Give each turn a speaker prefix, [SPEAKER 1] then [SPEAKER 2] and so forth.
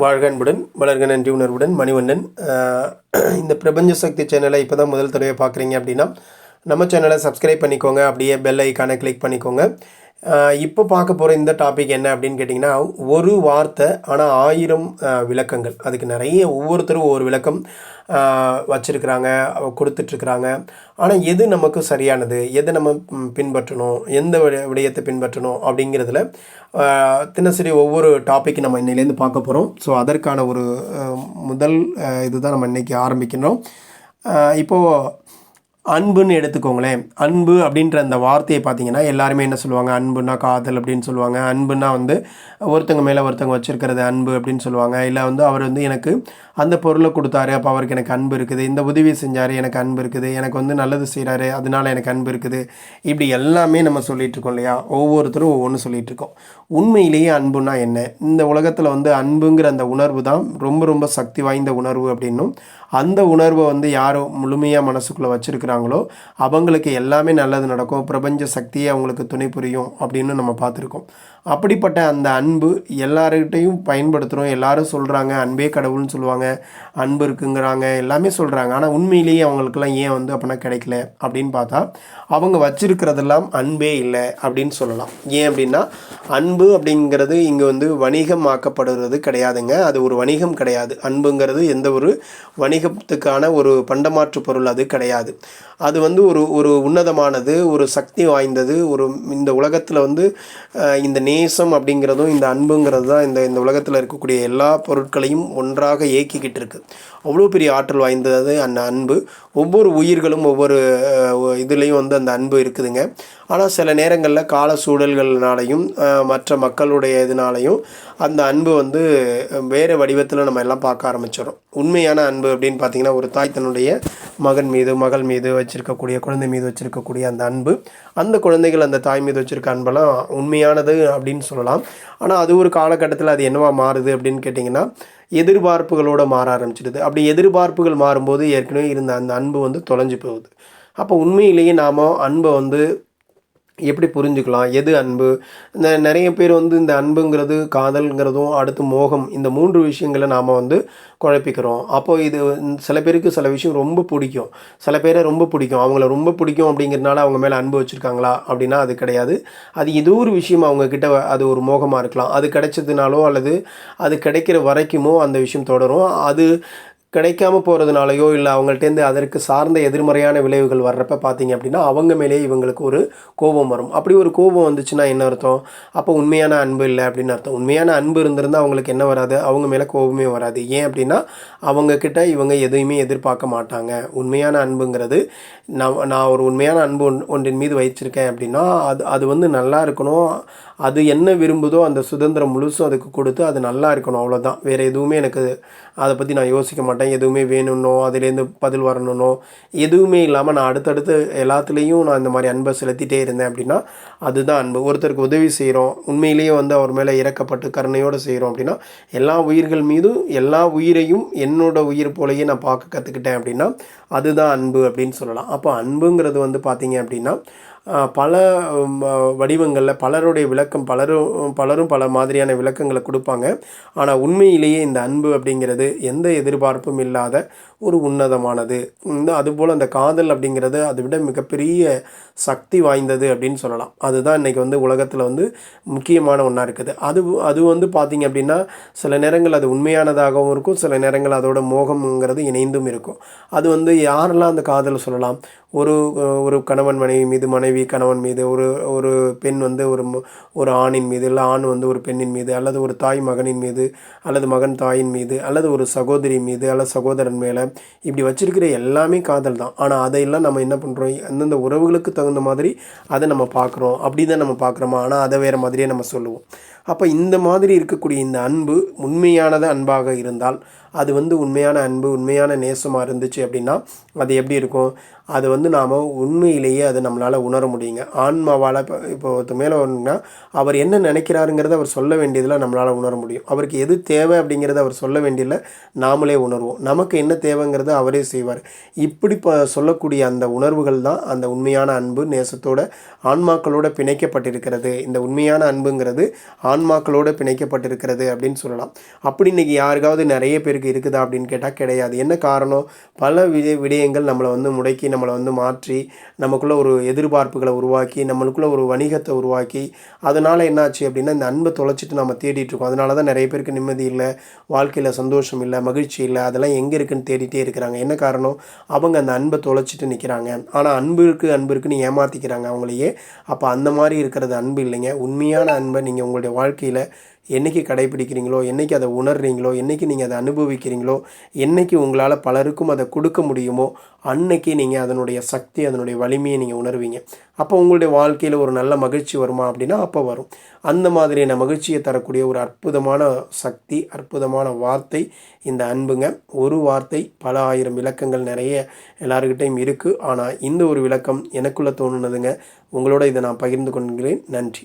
[SPEAKER 1] வாழ்க அன்புடன் வளர்க நன்றி உணர்வுடன் மணிவண்ணன். இந்த பிரபஞ்ச சக்தி சேனலை இப்போ தான் முதல் தடவை பார்க்குறீங்க அப்படின்னா நம்ம சேனலை சப்ஸ்கிரைப் பண்ணிக்கோங்க. அப்படியே பெல் ஐக்கானை கிளிக் பண்ணிக்கோங்க. இப்போ பார்க்க போகிற இந்த டாபிக் என்ன அப்படின்னு கேட்டிங்கன்னா ஒரு வார்த்தை ஆனால் ஆயிரம் விளக்கங்கள். அதுக்கு நிறைய ஒவ்வொருத்தரும் ஒவ்வொரு விளக்கம் வச்சுருக்கிறாங்க கொடுத்துட்ருக்குறாங்க. ஆனால் எது நமக்கு சரியானது? எதை நம்ம பின்பற்றணும்? எந்த விட- விடயத்தை பின்பற்றணும்? அப்படிங்கிறதுல தினசரி ஒவ்வொரு டாபிக் நம்ம இன்னிலேருந்து பார்க்க போகிறோம் ஸோ அதற்கான ஒரு முதல் இதுதான் நம்ம இன்றைக்கி ஆரம்பிக்கணும். இப்போது அன்புன்னு எடுத்துக்கோங்களேன். அன்பு அப்படின்ற அந்த வார்த்தையை பார்த்தீங்கன்னா எல்லாருமே என்ன சொல்லுவாங்க? அன்புனா காதல் அப்படின்னு சொல்லுவாங்க. அன்புனா வந்து ஒருத்தங்க மேலே ஒருத்தங்க வச்சுருக்கிறது அன்பு அப்படின்னு சொல்லுவாங்க. இல்லை வந்து அவர் வந்து எனக்கு அந்த பொருளை கொடுத்தாரு அப்போ அவருக்கு எனக்கு அன்பு இருக்குது. இந்த உதவி செஞ்சார் எனக்கு அன்பு இருக்குது. எனக்கு வந்து நல்லது செய்கிறாரு அதனால எனக்கு அன்பு இருக்குது. இப்படி எல்லாமே நம்ம சொல்லிட்டு இருக்கோம் இல்லையா? ஒவ்வொருத்தரும் ஒவ்வொன்று சொல்லிகிட்ருக்கோம் இருக்கோம். உண்மையிலேயே அன்புனா என்ன? இந்த உலகத்தில் வந்து அன்புங்கிற அந்த உணர்வு தான் ரொம்ப ரொம்ப சக்தி வாய்ந்த உணர்வு அப்படின்னும் அந்த உணர்வை வந்து யாரும் முழுமையாக மனசுக்குள்ளே வச்சுருக்கிறாங்களோ அவங்களுக்கு எல்லாமே நல்லது நடக்கும். பிரபஞ்ச சக்தியை அவங்களுக்கு துணை புரியும் அப்படின்னு நம்ம பார்த்துருக்கோம். அப்படிப்பட்ட அந்த அன்பு எல்லார்கிட்டையும் பயன்படுத்துகிறோம் எல்லாரும் சொல்கிறாங்க அன்பே கடவுள்னு சொல்லுவாங்க. அன்பு இருக்குங்கிறாங்க. எல்லாமே சொல்கிறாங்க ஆனால் உண்மையிலேயே அவங்களுக்கெல்லாம் ஏன் வந்து அப்படின்னா கிடைக்கல? அப்படின்னு பார்த்தா அவங்க வச்சிருக்கிறதெல்லாம் அன்பே இல்லை அப்படின்னு சொல்லலாம். ஏன் அப்படின்னா அன்பு அப்படிங்கிறது இங்கே வந்து வணிகமாக்கப்படுறது கிடையாதுங்க. அது ஒரு வணிகம் கிடையாது. அன்புங்கிறது எந்த ஒரு வணிகத்துக்கான ஒரு பண்டமாற்று பொருள் அது கிடையாது. அது வந்து ஒரு ஒரு உன்னதமானது ஒரு சக்தி வாய்ந்தது ஒரு இந்த உலகத்தில் வந்து இந்த நேசம் அப்படிங்கிறதும் இந்த அன்புங்கிறது தான் இந்த இந்த உலகத்தில் இருக்கக்கூடிய எல்லா பொருட்களையும் ஒன்றாக இயக்கிக்கிட்டு இருக்குது அவ்வளோ பெரிய ஆற்றல் வாய்ந்தது அந்த அன்பு. ஒவ்வொரு உயிர்களும் ஒவ்வொரு இதுலேயும் வந்து அந்த அன்பு இருக்குதுங்க. ஆனால் சில நேரங்களில் கால சூழல்கள்னாலையும் மற்ற மக்களுடைய இதனாலையும் அந்த அன்பு வந்து வேறு வடிவத்தில் நம்ம எல்லாம் பார்க்க ஆரம்பிச்சிடும் உண்மையான அன்பு அப்படின்னு பார்த்தீங்கன்னா ஒரு தாய் தன்னுடைய மகன் மீது மகள் மீது வச்சிருக்கக்கூடிய குழந்தை மீது வச்சிருக்கக்கூடிய அந்த அன்பு அந்த குழந்தைகள் அந்த தாய் மீது வச்சிருக்க அன்பெல்லாம் உண்மையானது அப்படின்னு சொல்லலாம். ஆனால் அது ஒரு காலகட்டத்தில் அது என்னவா மாறுது அப்படின்னு கேட்டிங்கன்னா எதிர்பார்ப்புகளோட மாற ஆரம்பிச்சிடுது. அப்படி எதிர்பார்ப்புகள் மாறும்போது ஏற்கனவே இருந்த அந்த அன்பு வந்து தொலைஞ்சு போகுது. அப்போ உண்மையிலேயே நாம் அன்பை வந்து எப்படி புரிஞ்சுக்கலாம்? எது அன்பு? இந்த நிறைய பேர் வந்து இந்த அன்புங்கிறது காதல்ங்கிறதும் அடுத்து மோகம் இந்த மூன்று விஷயங்களை நாம் வந்து குழப்பிக்கிறோம். அப்போது இது சில பேருக்கு சில விஷயம் ரொம்ப பிடிக்கும். சில பேரை ரொம்ப பிடிக்கும். அவங்கள ரொம்ப பிடிக்கும் அப்படிங்கிறதுனால அவங்க மேலே அன்பு வச்சுருக்காங்களா? அப்படின்னா அது கிடையாது. அது ஏதோ ஒரு விஷயம் அவங்கக்கிட்ட அது ஒரு மோகமாக இருக்கலாம். அது கிடைச்சதுனாலோ அல்லது அது கிடைக்கிற வரைக்குமோ அந்த விஷயம் தொடரும். அது கிடைக்காம போகிறதுனாலையோ இல்லை அவங்கள்ட்டேருந்து அதற்கு சார்ந்த எதிர்மறையான விளைவுகள் வர்றப்ப பார்த்தீங்க அப்படின்னா அவங்க மேலேயே இவங்களுக்கு ஒரு கோபம் வரும். அப்படி ஒரு கோபம் வந்துச்சுன்னா என்ன அர்த்தம்? அப்போ உண்மையான அன்பு இல்லை அப்படின்னு அர்த்தம். உண்மையான அன்பு இருந்திருந்தால் அவங்களுக்கு என்ன வராது? அவங்க மேலே கோபமே வராது. ஏன் அப்படின்னா அவங்கக்கிட்ட இவங்க எதையுமே எதிர்பார்க்க மாட்டாங்க. உண்மையான அன்புங்கிறது நான் நான் ஒரு உண்மையான அன்பு ஒன்- ஒன்றின் மீது வச்சிருக்கேன் அப்படின்னா அது அது வந்து நல்லா இருக்கணும். அது என்ன விரும்புதோ அந்த சுதந்திரம் முழுசும் அதுக்கு கொடுத்து அது நல்லா இருக்கணும். அவ்வளோதான் வேறு எதுவுமே எனக்கு அதை பற்றி நான் யோசிக்க மாட்டேன். எதுவுமே வேணும்னோ அதுலேருந்து பதில் வரணும்னோ எதுவுமே இல்லாமல் நான் அடுத்தடுத்து எல்லாத்துலேயும் நான் இந்த மாதிரி அன்பை செலுத்திட்டே இருந்தேன் அப்படின்னா அதுதான் அன்பு. ஒருத்தருக்கு உதவி செய்கிறோம் உண்மையிலேயே வந்து அவர் மேலே இறக்கப்பட்டு கருணையோடு செய்கிறோம் அப்படின்னா எல்லா உயிர்கள் மீதும் எல்லா உயிரையும் என்னோட உயிர் போலயே நான் பார்க்க கற்றுக்கிட்டேன் அப்படின்னா அதுதான் அன்பு அப்படின்னு சொல்லலாம். அப்போ அன்புங்கிறது வந்து பார்த்திங்க அப்படின்னா பல வடிவங்களில் பலருடைய விளக்கம் பலரும் பலரும் பல மாதிரியான விளக்கங்களை கொடுப்பாங்க. ஆனால் உண்மையிலேயே இந்த அன்பு அப்படிங்கிறது எந்த எதிர்பார்ப்பும் இல்லாத ஒரு உன்னதமானது. இந்த அதுபோல் அந்த காதல் அப்படிங்கிறது அதை விட மிகப்பெரிய சக்தி வாய்ந்தது அப்படின்னு சொல்லலாம். அதுதான் இன்றைக்கி வந்து உலகத்தில் வந்து முக்கியமான ஒன்றா இருக்குது. அது அது வந்து பார்த்திங்க அப்படின்னா சில நேரங்கள் அது உண்மையானதாகவும் இருக்கும் சில நேரங்கள் அதோட மோகம்ங்கிறது இணைந்தும் இருக்கும். அது வந்து யாரெல்லாம் அந்த காதல் சொல்லலாம்? ஒரு ஒரு கணவன் மனைவி மீது மனைவி கணவன் மீது ஒரு ஒரு பெண் வந்து ஒரு ஒரு ஆணின் மீது இல்லை ஆண் வந்து ஒரு பெண்ணின் மீது அல்லது ஒரு தாய் மகனின் மீது அல்லது மகன் தாயின் மீது அல்லது ஒரு சகோதரி மீது அல்லது சகோதரன் மேலே இப்படி வச்சிருக்கிற எல்லாமே காதல் தான். ஆனால் அதையெல்லாம் நம்ம என்ன பண்ணுறோம் அந்தந்த உறவுகளுக்கு தகுந்த மாதிரி அதை நம்ம பார்க்குறோம் அப்படி தான் நம்ம பார்க்குறோமா ஆனால் அதை வேறு மாதிரியே நம்ம சொல்லுவோம். அப்போ இந்த மாதிரி இருக்கக்கூடிய இந்த அன்பு உண்மையானது அன்பாக இருந்தால் அது வந்து உண்மையான அன்பு உண்மையான நேசமாக இருந்துச்சு அப்படின்னா அது எப்படி இருக்கும்? அது வந்து நாம் உண்மையிலேயே அதை நம்மளால் உணர முடியுங்க. ஆன்மாவால் இப்போ இப்போ ஒருத்த மேலே வரணும்னா அவர் என்ன நினைக்கிறாருங்கிறத அவர் சொல்ல வேண்டியதில் நம்மளால் உணர முடியும். அவருக்கு எது தேவை அப்படிங்கிறத அவர் சொல்ல வேண்டியதில் நாமளே உணர்வோம். நமக்கு என்ன தேவைங்கிறத அவரே செய்வார். இப்படி ப சொல்லக்கூடிய அந்த உணர்வுகள் தான் அந்த உண்மையான அன்பு நேசத்தோட ஆன்மாக்களோட பிணைக்கப்பட்டிருக்கிறது. இந்த உண்மையான அன்புங்கிறது ஆன்மாக்களோடு பிணைக்கப்பட்டிருக்கிறது அப்படின்னு சொல்லலாம். அப்படி இன்றைக்கி யாருக்காவது நிறைய பேருக்கு இருக்குதா அப்படின்னு கேட்டால் கிடையாது. என்ன காரணம்? பல விஜய விடயங்கள் நம்மளை வந்து முடக்கி நம்மளை வந்து மாற்றி நமக்குள்ளே ஒரு எதிர்பார்ப்புகளை உருவாக்கி நம்மளுக்குள்ளே ஒரு வணிகத்தை உருவாக்கி அதனால் என்னாச்சு அப்படின்னா இந்த அன்பை தொலைச்சிட்டு நம்ம தேடிட்டுருக்கோம் அதனால தான் நிறைய பேருக்கு நிம்மதி இல்லை வாழ்க்கையில் சந்தோஷம் இல்லை மகிழ்ச்சி இல்லை அதெல்லாம் எங்கே இருக்குன்னு தேடிட்டே இருக்கிறாங்க. என்ன காரணம்? அவங்க அந்த அன்பை தொலைச்சிட்டு நிற்கிறாங்க ஆனால் அன்பு இருக்குது அன்பு இருக்குன்னு ஏமாற்றிக்கிறாங்க அவங்களையே. அப்போ அந்த மாதிரி இருக்கிறது அன்பு இல்லைங்க. உண்மையான அன்பை நீங்கள் உங்களுடைய வாழ்க்கையில் என்னைக்கு கடைபிடிக்கிறீங்களோ என்னைக்கு அதை உணர்றீங்களோ என்றைக்கு நீங்கள் அதை அனுபவிக்கிறீங்களோ என்றைக்கு உங்களால் பலருக்கும் அதை கொடுக்க முடியுமோ அன்னைக்கு நீங்கள் அதனுடைய சக்தி அதனுடைய வலிமையை நீங்கள் உணர்வீங்க. அப்போ உங்களுடைய வாழ்க்கையில் ஒரு நல்ல மகிழ்ச்சி வருமா அப்படின்னா அப்போ வரும். அந்த மாதிரியான மகிழ்ச்சியை தரக்கூடிய ஒரு அற்புதமான சக்தி அற்புதமான வார்த்தை இந்த அன்புங்க. ஒரு வார்த்தை பல ஆயிரம் விளக்கங்கள் நிறைய எல்லாருக்கிட்டையும் இருக்குது ஆனால் இந்த ஒரு விளக்கம் எனக்குள்ளே தோணுனதுங்க. உங்களோட இதை நான் பகிர்ந்து கொள்கிறேன். நன்றி.